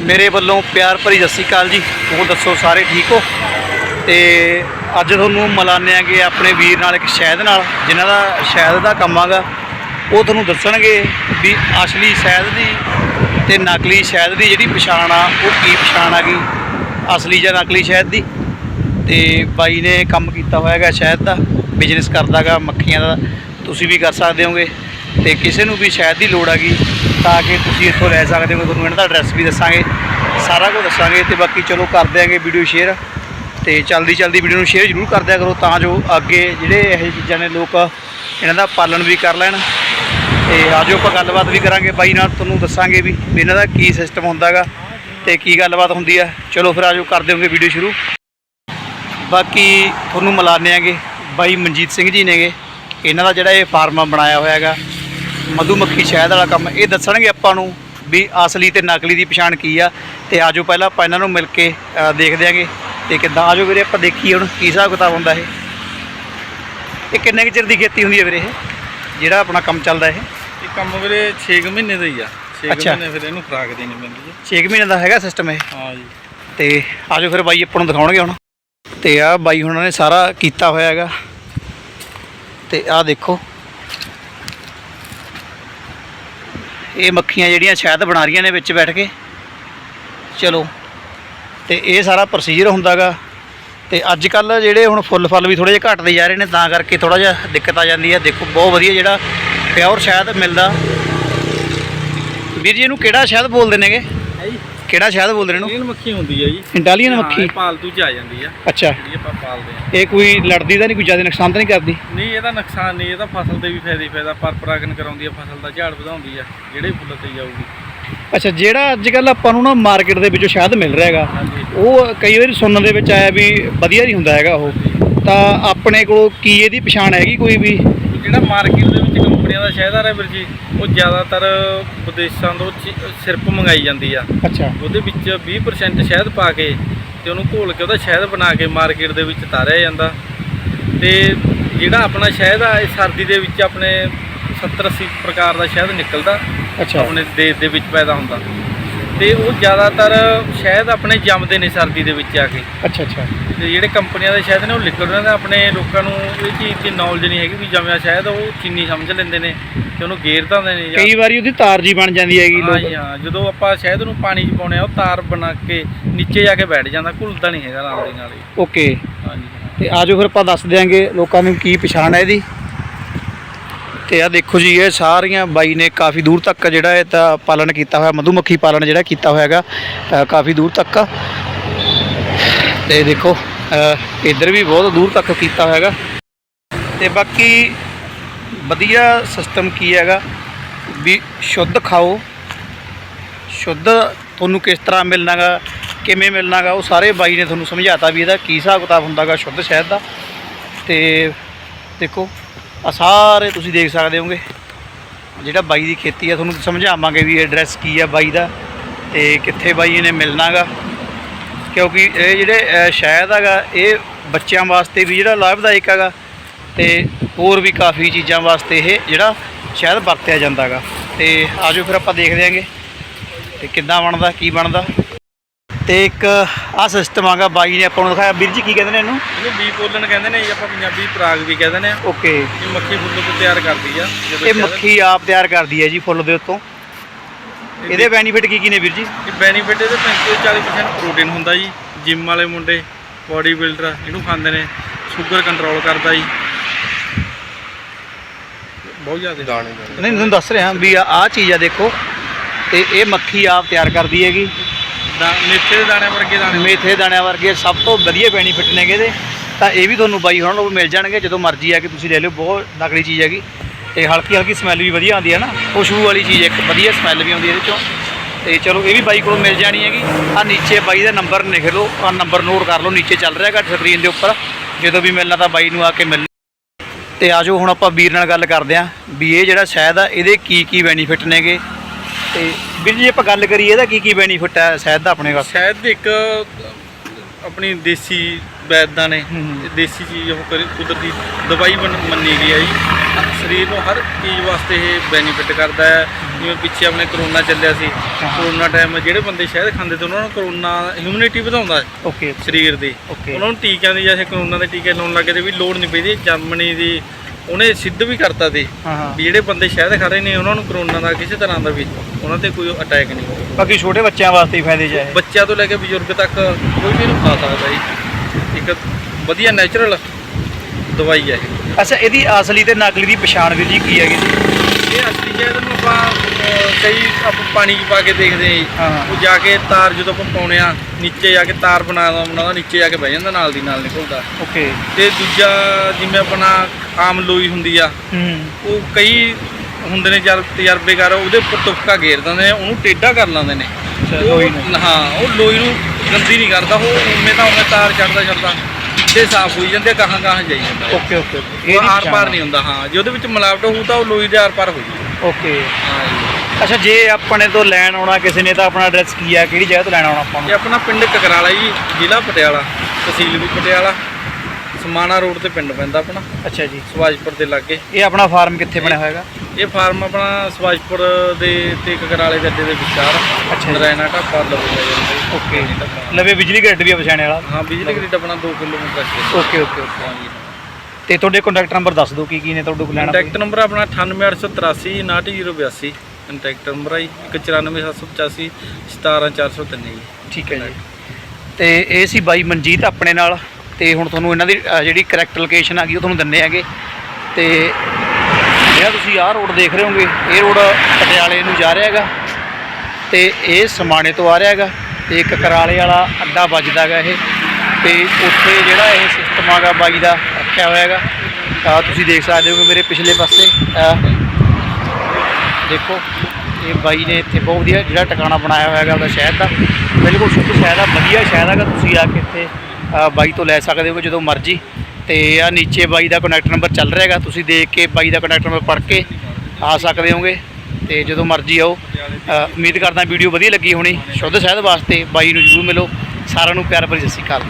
ਮੇਰੇ ਵੱਲੋਂ ਪਿਆਰ ਭਰੀ ਸਤਿ ਸ਼੍ਰੀ ਅਕਾਲ ਜੀ। ਹੋਰ ਦੱਸੋ, ਸਾਰੇ ਠੀਕ ਹੋ? ਤੇ ਅੱਜ ਤੁਹਾਨੂੰ ਮਿਲਾਨੇ ਆਂਗੇ ਆਪਣੇ ਵੀਰ ਨਾਲ ਇੱਕ ਸ਼ਹਿਦ ਨਾਲ, ਜਿਨ੍ਹਾਂ ਦਾ ਸ਼ਹਿਦ ਦਾ ਕੰਮ ਆਗਾ। ਉਹ ਤੁਹਾਨੂੰ ਦੱਸਣਗੇ ਵੀ ਅਸਲੀ ਸ਼ਹਿਦ ਦੀ ਤੇ ਨਕਲੀ ਸ਼ਹਿਦ ਦੀ ਜਿਹੜੀ ਪਛਾਣ ਆ, ਉਹ ਕੀ ਪਛਾਣ ਆ ਗਈ? ਅਸਲੀ ਜਾਂ ਨਕਲੀ ਸ਼ਹਿਦ ਦੀ? ਤੇ ਬਾਈ ਨੇ ਕੰਮ ਕੀਤਾ ਹੋਇਆ ਹੈਗਾ ਸ਼ਹਿਦ ਦਾ ਬਿਜ਼ਨਸ ਕਰਦਾਗਾ ਮੱਖੀਆਂ ਦਾ। ਤੁਸੀਂ ਵੀ ਕਰ ਸਕਦੇ ਹੋਗੇ। ਤੇ ਕਿਸੇ ਨੂੰ ਵੀ ਸ਼ਾਇਦ ਦੀ ਲੋੜ ਹੈਗੀ ਤਾਂ ਕਿ ਤੁਸੀਂ ਇੱਥੋਂ ਲੈ ਸਕਦੇ ਹੋ ਤੁਹਾਨੂੰ ਇਹਨਾਂ ਦਾ ਐਡਰੈਸ ਵੀ ਦੱਸਾਂਗੇ, ਸਾਰਾ ਕੁਝ ਦੱਸਾਂਗੇ, ਤੇ ਬਾਕੀ ਚਲੋ ਕਰ ਦਿਆਂਗੇ ਵੀਡੀਓ ਸ਼ੇਅਰ ਤੇ ਜਲਦੀ ਜਲਦੀ ਵੀਡੀਓ ਨੂੰ ਸ਼ੇਅਰ ਜ਼ਰੂਰ ਕਰ ਦਿਆ ਕਰੋ, ਤਾਂ ਜੋ ਅੱਗੇ ਜਿਹੜੇ ਇਹ ਚੀਜ਼ਾਂ ਨੇ ਲੋਕ ਇਹਨਾਂ ਦਾ ਪਾਲਣ ਵੀ ਕਰ ਲੈਣ, ਤੇ ਆਜੋ ਆਪਾਂ ਗੱਲਬਾਤ ਵੀ ਕਰਾਂਗੇ, ਬਾਈ ਨਾਲ ਤੁਹਾਨੂੰ ਦੱਸਾਂਗੇ ਵੀ ਵੀ ਇਹਨਾਂ ਦਾ ਕੀ ਸਿਸਟਮ ਹੁੰਦਾਗਾ ਤੇ ਕੀ ਗੱਲਬਾਤ ਹੁੰਦੀ ਆ, ਚਲੋ ਫਿਰ ਆਜੋ ਕਰ ਦਿਓਗੇ ਵੀਡੀਓ ਸ਼ੁਰੂ। ਬਾਕੀ ਤੁਹਾਨੂੰ ਮਿਲਾਨੇ ਆਂਗੇ, ਬਾਈ ਮਨਜੀਤ ਸਿੰਘ ਜੀ ਨੇਗੇ, ਇਹਨਾਂ ਦਾ ਜਿਹੜਾ ਇਹ ਫਾਰਮ ਬਣਾਇਆ ਹੋਇਆ ਹੈਗਾ ਮਧੂਮੱਖੀ ਸ਼ਹਿਦ ਵਾਲਾ ਕੰਮ ਇਹ ਦੱਸਣਗੇ ਆਪਾਂ ਨੂੰ ਵੀ ਅਸਲੀ ਤੇ ਨਕਲੀ ਦੀ ਪਛਾਣ ਕੀ ਆ। ਤੇ ਆਜੋ ਪਹਿਲਾਂ ਆਪਾਂ ਇਹਨਾਂ ਨੂੰ ਮਿਲ ਕੇ ਦੇਖਦੇ ਆਂਗੇ। ਤੇ ਕਿੱਦਾਂ? ਆਜੋ ਵੀਰੇ ਆਪਾਂ ਦੇਖੀਏ ਹੁਣ ਕੀ ਹਿਸਾਬ ਕਿਤਾਬ ਹੁੰਦਾ ਇਹ। ਇਹ ਕਿੰਨੇ ਕੁ ਚਿਰ ਦੀ ਖੇਤੀ ਹੁੰਦੀ ਹੈ ਵੀਰੇ ਇਹ? ਜਿਹੜਾ ਆਪਣਾ ਕੰਮ ਚੱਲਦਾ ਇਹ। ਇਹ ਕੰਮ ਵੀਰੇ 6 ਮਹੀਨੇ ਦਾ ਹੀ ਆ। 6 ਅੱਛਾ। ਮਹੀਨੇ ਫਿਰ ਇਹਨੂੰ ਖੁਰਾਕ ਦੇਣੀ ਪੈਂਦੀ ਹੈ 6 ਮਹੀਨੇ ਦਾ ਹੈਗਾ ਸਿਸਟਮ ਇਹ। ਹਾਂ ਜੀ। ਤੇ ਆਜੋ ਫਿਰ ਬਾਈ ਆਪਾਂ ਨੂੰ ਦਿਖਾਉਣਗੇ ਹੁਣ। ਤੇ ਆ ਬਾਈ ਹੁਣਾਂ ਨੇ ਸਾਰਾ ਕੀਤਾ ਹੋਇਆ ਹੈਗਾ। ਤੇ ਆ ਦੇਖੋ। ਇਹ ਮੱਖੀਆਂ ਜਿਹੜੀਆਂ ਸ਼ਹਿਦ ਬਣਾ ਰਹੀਆਂ ਨੇ ਵਿੱਚ ਬੈਠ ਕੇ। ਚਲੋ, ਤੇ ਇਹ ਸਾਰਾ ਪ੍ਰੋਸੀਜਰ ਹੁੰਦਾਗਾ। ਤੇ ਅੱਜ ਕੱਲ ਜਿਹੜੇ ਹੁਣ ਫੁੱਲ ਫਲ ਵੀ ਥੋੜੇ ਜਿਹਾ ਘਟਦੇ ਜਾ ਰਹੇ ਨੇ, ਤਾਂ ਕਰਕੇ ਥੋੜਾ ਜਿਹਾ ਦਿੱਕਤ ਆ ਜਾਂਦੀ ਹੈ ਦੇਖੋ, ਬਹੁਤ ਵਧੀਆ ਜਿਹੜਾ ਪਿਓਰ ਸ਼ਹਿਦ ਮਿਲਦਾ। ਵੀਰ ਜੀ, ਇਹਨੂੰ ਕਿਹੜਾ ਸ਼ਹਿਦ ਬੋਲਦੇ ਨੇਗੇ? ਕਿਹੜਾ ਸ਼ਾਇਦ ਬੋਲਦੇ ਨੇ ਇਹਨੂੰ? ਇਹ ਮੱਖੀ ਹੁੰਦੀ ਹੈ ਜੀ। ਇੰਟਾਲੀਅਨ ਹਾਂ, ਮੱਖੀ। ਇਹ ਪਾਲਤੂ ਚ ਆ ਜਾਂਦੀ ਆ। ਅੱਛਾ। ਜਿਹੜੀ ਆਪਾਂ ਪਾਲਦੇ ਆ। ਇਹ ਕੋਈ ਲੜਦੀ ਤਾਂ ਨਹੀਂ ਕੋਈ ਜ਼ਿਆਦਾ ਨੁਕਸਾਨ ਤਾਂ ਨਹੀਂ ਕਰਦੀ? ਨਹੀਂ ਇਹਦਾ ਨੁਕਸਾਨ ਨਹੀਂ ਇਹਦਾ ਫਸਲ ਤੇ ਵੀ ਫਾਇਦਾ ਹੀ ਫਾਇਦਾ ਪਰ ਪਰਾਗਣ ਕਰਾਉਂਦੀ ਆ ਫਸਲ ਦਾ ਝਾੜ ਵਧਾਉਂਦੀ ਆ ਜਿਹੜੇ ਫੁੱਲ ਤੇ ਜਾਊਗੀ। ਅੱਛਾ ਜਿਹੜਾ ਅੱਜ ਕੱਲ ਆਪਾਂ ਨੂੰ ਨਾ ਮਾਰਕੀਟ ਦੇ ਵਿੱਚੋਂ ਸ਼ਾਇਦ ਮਿਲ ਰਿਹਾ ਹੈਗਾ ਹਾਂਜੀ। ਉਹ ਕਈ ਵਾਰੀ ਸੁਣਨ ਦੇ ਵਿੱਚ ਆਇਆ ਵੀ ਵਧੀਆ ਨਹੀਂ ਹੁੰਦਾ ਹੈਗਾ ਉਹ। ਤਾਂ ਆਪਣੇ ਕੋਲ ਕੀ ਇਹਦੀ ਪਛਾਣ ਹੈਗੀ ਕੋਈ ਵੀ? ਜਿਹੜਾ ਮਾਰਕੀਟ ਦੇ ਵਿੱਚ ਕੰਪਨੀਆਂ ਦਾ ਸ਼ਹਿਦ ਆ ਰਿਹਾ ਵੀਰ ਜੀ ਉਹ ਜ਼ਿਆਦਾਤਰ ਵਿਦੇਸ਼ਾਂ ਤੋਂ ਚੀ- ਸਿਰਪ ਮੰਗਾਈ ਜਾਂਦੀ ਆ। ਅੱਛਾ। ਉਹਦੇ ਵਿੱਚ 20% ਸ਼ਹਿਦ ਪਾ ਕੇ ਤੇ ਉਹਨੂੰ ਘੋਲ ਕੇ ਉਹਦਾ ਸ਼ਹਿਦ ਬਣਾ ਕੇ ਮਾਰਕੀਟ ਦੇ ਵਿੱਚ ਤਾਰਿਆ ਜਾਂਦਾ। ਤੇ ਜਿਹੜਾ ਆਪਣਾ ਸ਼ਹਿਦ ਆ ਇਹ ਸਰਦੀ ਦੇ ਵਿੱਚ ਆਪਣੇ 70 80 ਪ੍ਰਕਾਰ ਦਾ ਸ਼ਹਿਦ ਨਿਕਲਦਾ। ਅੱਛਾ। ਆਪਣੇ ਦੇਸ਼ ਦੇ ਵਿੱਚ ਪੈਦਾ ਹੁੰਦਾ। ਤੇ ਉਹ ਜ਼ਿਆਦਾਤਰ ਸ਼ਹਿਦ ਆਪਣੇ ਜੰਮਦੇ ਨੇ ਸਰਦੀ ਦੇ ਵਿੱਚ ਆ ਕੇ। ਅੱਛਾ ਅੱਛਾ। ਤੇ ਜਿਹੜੇ ਕੰਪਨੀਆਂ ਦੇ ਸ਼ਹਿਦ ਨੇ ਉਹ ਲਿਕਵਿਡ ਨੇ ਆਪਣੇ ਲੋਕਾਂ ਨੂੰ ਇਹ ਚੀਜ਼ ਦੀ ਨੌਲੇਜ ਨਹੀਂ ਹੈਗੀ ਵੀ ਜੰਮਿਆ ਸ਼ਹਿਦ ਉਹ ਚੀਨੀ ਸਮਝ ਲੈਂਦੇ ਨੇ ਤੇ ਉਹਨੂੰ ਗੇਰ ਦਿੰਦੇ ਨੇ ਜਾਂ ਕਈ ਵਾਰੀ ਉਹਦੀ ਤਾਰ ਜੀ ਬਣ ਜਾਂਦੀ ਹੈਗੀ ਹਾਂ ਜੀ ਲੋਕ ਹਾਂ। ਜਦੋਂ ਆਪਾਂ ਸ਼ਹਿਦ ਨੂੰ ਪਾਣੀ 'ਚ ਪਾਉਣੇ ਆ ਉਹ ਤਾਰ ਬਣਾ ਕੇ ਨੀਚੇ ਜਾ ਕੇ ਬੈਠ ਜਾਂਦਾ ਘੁਲਦਾ ਨਹੀਂ ਹੈਗਾ ਨਾਲ ਦੀ ਨਾਲ ਹੀ। ਓਕੇ। ਹਾਂਜੀ ਤੇ ਆਜੋ ਫਿਰ ਆਪਾਂ ਦੱਸ ਦਿਆਂਗੇ ਲੋਕਾਂ ਨੂੰ ਕੀ ਪਛਾਣ ਹੈ ਇਹਦੀ। ਤੇ ਆ ਦੇਖੋ ਜੀ ਇਹ ਸਾਰੀਆਂ ਬਾਈ ਨੇ ਕਾਫੀ ਦੂਰ ਤੱਕ ਜਿਹੜਾ ਇਹ ਤਾਂ ਪਾਲਣ ਕੀਤਾ ਹੋਇਆ ਮਧੂਮੱਖੀ ਪਾਲਣ ਜਿਹੜਾ ਕੀਤਾ ਹੋਇਆ ਹੈਗਾ ਅ, ਕਾਫੀ ਦੂਰ ਤੱਕ। ਤੇ ਦੇਖੋ ਅ, ਇੱਧਰ ਵੀ ਬਹੁਤ ਦੂਰ ਤੱਕ ਕੀਤਾ ਹੋਇਆ ਹੈਗਾ। ਤੇ ਬਾਕੀ ਵਧੀਆ ਸਿਸਟਮ ਕੀ ਹੈਗਾ? ਵੀ ਸ਼ੁੱਧ ਖਾਓ। ਸ਼ੁੱਧ ਤੁਹਾਨੂੰ ਕਿਸ ਤਰ੍ਹਾਂ ਮਿਲਣਾਗਾ ਕਿਵੇਂ ਮਿਲਣਾਗਾ ਉਹ ਸਾਰੇ ਬਾਈ ਨੇ ਤੁਹਾਨੂੰ ਸਮਝਾਤਾ ਵੀ ਇਹਦਾ ਕੀ ਹਿਸਾਬ ਕਿਤਾਬ ਹੁੰਦਾਗਾ ਸ਼ੁੱਧ ਸ਼ਹਿਦ ਦਾ। ਤੇ ਦੇਖੋ ਆ ਸਾਰੇ ਤੁਸੀਂ ਦੇਖ ਸਕਦੇ ਹੋਗੇ ਜਿਹੜਾ ਬਾਈ ਦੀ ਖੇਤੀ ਆ ਤੁਹਾਨੂੰ ਸਮਝਾਵਾਂਗੇ ਵੀ ਐਡਰੈਸ ਕੀ ਆ ਬਾਈ ਦਾ ਤੇ ਕਿੱਥੇ ਬਾਈ ਇਹਨੇ ਮਿਲਣਾਗਾ ਕਿਉਂਕਿ ਇਹ ਜਿਹੜੇ ਅ, ਸ਼ਹਿਦ ਹੈਗਾ ਇਹ ਬੱਚਿਆਂ ਵਾਸਤੇ ਵੀ ਜਿਹੜਾ ਲਾਭਦਾਇਕ ਹੈਗਾ ਤੇ ਹੋਰ ਵੀ ਕਾਫੀ ਚੀਜ਼ਾਂ ਵਾਸਤੇ ਇਹ ਜਿਹੜਾ ਸ਼ਹਿਦ ਵਰਤਿਆ ਜਾਂਦਾਗਾ ਤੇ ਆਜੋ ਫਿਰ ਆਪਾਂ ਦੇਖਦੇ ਆਂਗੇ ਤੇ ਕਿੱਦਾਂ ਬਣਦਾ ਕੀ ਬਣਦਾ। ਤੇ ਇੱਕ ਆ ਸਿਸਟਮ ਆਗਾ ਬਾਈ ਨੇ ਆਪਾਂ ਨੂੰ ਦਿਖਾਇਆ। ਵੀਰ ਜੀ ਕੀ ਕਹਿੰਦੇ ਨੇ ਇਹਨੂੰ? ਇਹਨੂੰ ਬੀ ਪੋਲਣ ਕਹਿੰਦੇ ਨੇ ਜੀ ਆਪਾਂ ਪੰਜਾਬੀ ਪਰਾਗ ਵੀ ਕਹਿੰਦੇ ਨੇ। ਓਕੇ ਇਹ ਮੱਖੀ ਫੁੱਲ ਤੋਂ ਤਿਆਰ ਕਰਦੀ ਆ। ਜਦੋਂ ਇਹ ਮੱਖੀ ਆਪ ਤਿਆਰ ਕਰਦੀ ਹੈ ਜੀ ਫੁੱਲ ਦੇ ਉੱਤੋਂ। ਇਹਦੇ ਬੈਨੀਫਿਟ ਕੀ ਕੀ ਨੇ ਵੀਰ ਜੀ? ਇਹ ਬੈਨੀਫਿਟ ਇਹਦੇ 35 ਤੋਂ 40% ਪ੍ਰੋਟੀਨ ਹੁੰਦਾ ਜੀ। ਜਿਮ ਵਾਲੇ ਮੁੰਡੇ ਬਾਡੀ ਬਿਲਡਰ ਇਹਨੂੰ ਖਾਂਦੇ ਨੇ ਸ਼ੂਗਰ ਕੰਟਰੋਲ ਕਰਦਾ ਜੀ। ਬਹੁਤ ਜ਼ਿਆਦਾ ਦਾਣੇ ਨਹੀਂ ਤੁਹਾਨੂੰ ਦੱਸ ਰਿਹਾ ਵੀ ਆ ਚੀਜ਼ ਆ ਦੇਖੋ ਤੇ ਇਹ ਮੱਖੀ ਆਪ ਤਿਆਰ ਕਰਦੀ ਹੈਗੀ। ਮੇਥੇ ਦੇ ਦਾਣੇ ਵਰਗੇ ਦਾਣੇ ਮੇਥੇ ਦਾਣਿਆਂ ਵਰਗੇ ਸਭ ਤੋਂ ਵਧੀਆ ਬੈਨੀਫਿਟ ਨੇਗੇ ਇਹਦੇ। ਤਾਂ ਇਹ ਵੀ ਤੁਹਾਨੂੰ ਬਾਈ ਨੂੰ ਮਿਲ ਜਾਣਗੇ ਜਦੋਂ ਮਰਜ਼ੀ ਆ ਕੇ ਤੁਸੀਂ ਲੈ ਲਿਓ ਬਹੁਤ ਨਕਲੀ ਚੀਜ਼ ਹੈਗੀ। ਤੇ ਹਲਕੀ ਹਲਕੀ ਸਮੈਲ ਵੀ ਵਧੀਆ ਆਉਂਦੀ ਹੈ ਨਾ, ਖੁਸ਼ਬੂ ਵਾਲੀ ਚੀਜ਼ ਇੱਕ ਵਧੀਆ ਸਮੈਲ ਵੀ ਆਉਂਦੀ ਹੈ ਇਹਦੇ ਚੋਂ। ਤੇ ਚਲੋ, ਇਹ ਵੀ ਬਾਈ ਕੋਲੋਂ ਮਿਲ ਜਾਣੀ ਹੈਗੀ। ਆ ਨੀਚੇ ਬਾਈ ਦਾ ਨੰਬਰ ਲਿਖ ਲਓ ਆ ਨੰਬਰ ਨੋਟ ਕਰ ਲਓ, ਨੀਚੇ ਚੱਲ ਰਿਹਾ ਘੱਟ ਸਕਰੀਨ ਦੇ ਉੱਪਰ। ਜਦੋਂ ਵੀ ਮਿਲਣਾ ਤਾਂ ਬਾਈ ਨੂੰ ਆ ਕੇ ਮਿਲ ਤੇ ਆਜੋ ਹੁਣ ਆਪਾਂ ਵੀਰ ਨਾਲ ਗੱਲ ਕਰਦੇ ਆਂ ਵੀ ਇਹ ਜਿਹੜਾ ਸ਼ਹਿਦ ਆ, ਇਹਦੇ ਕੀ ਕੀ ਬੈਨੀਫਿਟ ਨੇਗੇ? ਤੇ ਵੀਰ ਜੀ, ਆਪਾਂ ਗੱਲ ਕਰੀਏ ਇਹਦਾ ਕੀ ਕੀ ਬੈਨੀਫਿਟ ਹੈ ਸ਼ਹਿਦ ਦਾ ਆਪਣੇ ਵਾਸਤੇ ਸ਼ਹਿਦ ਇੱਕ ਆਪਣੀ ਦੇਸੀ ਵੈਦਾਂ ਨੇ ਦੇਸੀ ਚੀਜ਼ ਉਹ ਕਰੀ ਕੁਦਰਤੀ ਦਵਾਈ ਬਣ- ਮੰਨੀ ਗਈ ਹੈ ਜੀ। ਸਰੀਰ ਨੂੰ ਹਰ ਚੀਜ਼ ਵਾਸਤੇ ਇਹ ਬੈਨੀਫਿਟ ਕਰਦਾ ਹੈ। ਜਿਵੇਂ ਪਿੱਛੇ ਆਪਣੇ ਕਰੋਨਾ ਚੱਲਿਆ ਸੀ। ਕਰੋਨਾ ਟਾਈਮ ਜਿਹੜੇ ਬੰਦੇ ਸ਼ਹਿਦ ਖਾਂਦੇ ਤੇ ਉਹਨਾਂ ਨੂੰ ਕਰੋਨਾ ਹਿਊਮਿਨਿਟੀ ਵਧਾਉਂਦਾ ਹੈ ਓਕੇ ਸਰੀਰ ਦੀ। ਉਹਨਾਂ ਨੂੰ ਟੀਕਿਆਂ ਦੀ ਜੈਸੇ ਕਰੋਨਾ ਦੇ ਟੀਕੇ ਲਾਉਣ ਲੱਗੇ ਤੇ ਵੀ ਲੋੜ ਨਹੀਂ ਪੈਂਦੀ ਜਰਮਨੀ ਦੀ ਉਹਨੇ ਸਿੱਧ ਵੀ ਕਰਤਾ ਹਾਂ ਹਾਂ। ਵੀ ਜਿਹੜੇ ਬੰਦੇ ਸ਼ਹਿਦ ਖਾ ਰਹੇ ਨੇ ਉਹਨਾਂ ਨੂੰ ਕਰੋਨਾ ਦਾ ਕਿਸੇ ਤਰ੍ਹਾਂ ਦਾ ਵੀ ਉਹਨਾਂ ਤੇ ਕੋਈ ਅਟੈਕ ਨਹੀਂ ਹੋਊਗਾ ਬਾਕੀ ਛੋਟੇ ਬੱਚਿਆਂ ਵਾਸਤੇ ਹੀ ਫਾਇਦੇ ਜਾਏ ਬੱਚਿਆਂ ਤੋਂ ਲੈ ਕੇ ਬਜ਼ੁਰਗ ਤੱਕ ਕੋਈ ਵੀ ਇਹਨੂੰ ਖਾ ਸਕਦਾ ਜੀ। ਇੱਕ ਵਧੀਆ ਨੈਚੁਰਲ ਦਵਾਈ ਹੈ ਇਹ। ਅੱਛਾ ਇਹਦੀ ਅਸਲੀ ਤੇ ਨਕਲੀ ਦੀ ਪਛਾਣ ਵੀਰ ਜੀ ਕੀ ਹੈਗੀ? ਜੀ ਇਹ ਅਸਲੀ ਸ਼ਹਿਦ ਨੂੰ ਆਪਾਂ ਕਈ ਆਪਾਂ ਪਾਣੀ 'ਚ ਪਾ ਕੇ ਦੇਖਦੇ ਹਾਂ ਜੀ। ਹਾਂ। ਉਹ ਜਾ ਕੇ ਤਾਰ ਜਦੋਂ ਆਪਾਂ ਪਾਉਣੇ ਆ ਨੀਚੇ ਜਾ ਕੇ ਤਾਰ ਬਣਾਦਾ ਬਣਾਦਾ ਨੀਚੇ ਜਾ ਕੇ ਬਹਿ ਜਾਂਦਾ ਨਾਲ ਦੀ ਨਾਲ ਨਿਕਲਦਾ। ਓਕੇ ਤੇ ਦੂਜਾ ਜਿਵੇਂ ਆਪਣਾ ਆਮ ਲੋਈ ਹੁੰਦੀ ਆ ਹੂੰ। ਉਹ ਕਈ ਹੁੰਦੇ ਨੇ ਜਰ ਤਜਰਬੇਕਾਰ ਉਹਦੇ ਉੱਪਰ ਤੁਪਕਾ ਘੇਰ ਦਿੰਦੇ ਨੇ ਉਹਨੂੰ ਟੇਢਾ ਕਰ ਲੈਂਦੇ ਨੇ। ਅੱਛਾ, ਉਹ- ਲੋਈ ਨੂੰ। ਹਾਂ ਉਹ ਲੋਈ ਨੂੰ ਗੰਦੀ ਨਹੀਂ ਕਰਦਾ ਉਹ ਉਵੇਂ ਤਾਂ ਉਵੇਂ ਤਾਰ ਚੜਦਾ ਚੜਦਾ ਤੇ ਸਾਫ਼ ਹੋਈ ਜਾਂਦੇ ਗਾਹਾਂ ਗਾਹਾਂ ਜਾਈ ਜਾਂਦਾ। ਓਕੇ ਓਕੇ ਓਕੇ ਇਹ ਆਰ ਪਾਰ ਨਹੀਂ ਹੁੰਦਾ ਹਾਂ ਜੇ ਉਹਦੇ ਵਿੱਚ ਮਿਲਾਵਟ ਹੋਊ ਤਾਂ ਉਹ ਲੋਈ ਦੇ ਆਰ ਪਾਰ ਹੋ ਜੂ ਓਕੇ ਹਾਂ ਜੀ। ਅੱਛਾ ਜੇ ਆਪਣੇ ਤੋਂ ਲੈਣ ਆਉਣਾ ਕਿਸੇ ਨੇ ਤਾਂ ਆਪਣਾ ਐਡਰੈਸ ਕੀ ਆ? ਕਿਹੜੀ ਜਗ੍ਹਾ ਤੋਂ ਲੈਣ ਆਉਣਾ ਆਪਾਂ ਇਹ ਨੂੰ ਆਪਣਾ ਪਿੰਡ ਕਕਰਾਲਾ ਜੀ ਜ਼ਿਲ੍ਹਾ ਪਟਿਆਲਾ ਤਹਿਸੀਲ ਵੀ ਪਟਿਆਲਾ। ਸਮਾਣਾ ਰੋਡ ਤੇ ਪਿੰਡ ਪੈਂਦਾ ਆਪਣਾ। ਅੱਛਾ ਜੀ। ਸੁਭਾਸ਼ਪੁਰ ਦੇ ਲਾਗੇ। ਇਹ ਆਪਣਾ ਫਾਰਮ ਕਿੱਥੇ ਬਣਿਆ ਹੋਏਗਾ? ਇਹ ਫਾਰਮ ਆਪਣਾ ਸੁਭਾਸ਼ਪੁਰ ਦੇ ਤੇ ਕਕਰਾਲੇ ਦੇ ਅੱਡੇ ਦੇ ਵਿਚਾਰ ਅੱਛਾ ਜੀ। ਨਰਾਇਣਾ ਢਾਬਾ ਲਗਾਇਆ ਜਾਂਦਾ ਜੀ ਓਕੇ। ਢਾਬਾ। ਲਵੇ ਬਿਜਲੀ ਗ੍ਰਿਡ ਵੀ ਆ ਪਛਾਣੇ ਵਾਲਾ? ਹਾਂ ਬਿਜਲੀ ਗ੍ਰਿਡ ਆਪਣਾ 2 ਕਿਲੋਮੀਟਰ ਅੱਗੇ। Okay okay okay. ਹਾਂ ਜੀ ਤੇ ਤੁਹਾਡੇ ਕੰਟੈਕਟ ਨੰਬਰ ਦੱਸ ਦਿਓ ਕੀ ਕੀ ਨੇ ਤੁਹਾਡੇ ਕੋਲ ਲੈਣਾ ਕੰਟੈਕਟ ਨੰਬਰ ਆਪਣਾ 98883 99082 ਕੰਟੈਕਟ ਨੰਬਰ ਹੈ 94785 17403 ਜੀ। ਠੀਕ ਹੈ ਜੀ। ਤੇ ਇਹ ਸੀ ਬਾਈ ਮਨਜੀਤ ਆਪਣੇ ਨਾਲ ਤੇ ਹੁਣ ਤੁਹਾਨੂੰ ਇਹਨਾਂ ਦੀ ਅ, ਜਿਹੜੀ ਕਰੈਕਟ ਲੋਕੇਸ਼ਨ ਆ ਗਈ ਉਹ ਤੁਹਾਨੂੰ ਦਿੰਨੇ ਹੈਗੇ। ਤੇ ਜਿਹੜਾ ਤੁਸੀਂ ਆਹ ਰੋਡ ਦੇਖ ਰਹੇ ਹੋਗੇ ਇਹ ਰੋਡ ਪਟਿਆਲੇ ਨੂੰ ਜਾ ਰਿਹਾ ਹੈਗਾ। ਤੇ ਇਹ ਸਮਾਣੇ ਤੋਂ ਆ ਰਿਹਾ ਹੈਗਾ ਤੇ ਇੱਕ ਕਰਾਲੇ ਵਾਲਾ ਅੱਡਾ ਵੱਜਦਾ ਹੈਗਾ ਇਹ। ਤੇ ਉੱਥੇ ਜਿਹੜਾ ਇਹ ਸਿਸਟਮ ਆਗਾ ਬਾਈ ਦਾ ਰੱਖਿਆ ਹੋਇਆ ਹੈਗਾ। ਤਾਂ ਤੁਸੀਂ ਦੇਖ ਸਕਦੇ ਹੋ ਮੇਰੇ ਪਿਛਲੇ ਪਾਸੇ ਦੇਖੋ। ਇਹ ਬਾਈ ਨੇ ਇੱਥੇ ਬਹੁਤ ਵਧੀਆ ਜਿਹੜਾ ਟਿਕਾਣਾ ਬਣਾਇਆ ਹੋਇਆ ਹੈਗਾ ਉਹਦਾ ਸ਼ਹਿਰ ਦਾ। ਬਿਲਕੁਲ ਸ਼ੁੱਧ ਸ਼ਹਿਰ ਆ, ਵਧੀਆ ਸ਼ਹਿਰ ਹੈਗਾ, ਤੁਸੀਂ ਆ ਕੇ ਇੱਥੇ ਬਾਈ ਤੋਂ ਲੈ ਸਕਦੇ ਹੋ ਜਦੋਂ ਮਰਜ਼ੀ। ਤੇ ਆ ਨੀਚੇ ਬਾਈ ਦਾ ਕੰਟੈਕਟ ਨੰਬਰ ਚੱਲ ਰਿਹਾ ਹੈਗਾ, ਤੁਸੀਂ ਦੇਖ ਕੇ ਬਾਈ ਦਾ ਕੰਟੈਕਟ ਨੰਬਰ ਪੜ੍ਹ ਕੇ ਆ ਸਕਦੇ ਹੋਗੇ। ਤੇ ਜਦੋਂ ਮਰਜ਼ੀ ਆਓ ਉਮੀਦ ਕਰਦਾ ਵੀਡੀਓ ਵਧੀਆ ਲੱਗੀ ਹੋਣੀ। ਸ਼ੁੱਧ ਸ਼ਹਿਦ ਵਾਸਤੇ ਬਾਈ ਨੂੰ ਜ਼ਰੂਰ ਮਿਲੋ। ਸਾਰਿਆਂ ਨੂੰ ਪਿਆਰ ਭਰੀ ਸਤਿ ਸ਼੍ਰੀ ਅਕਾਲ।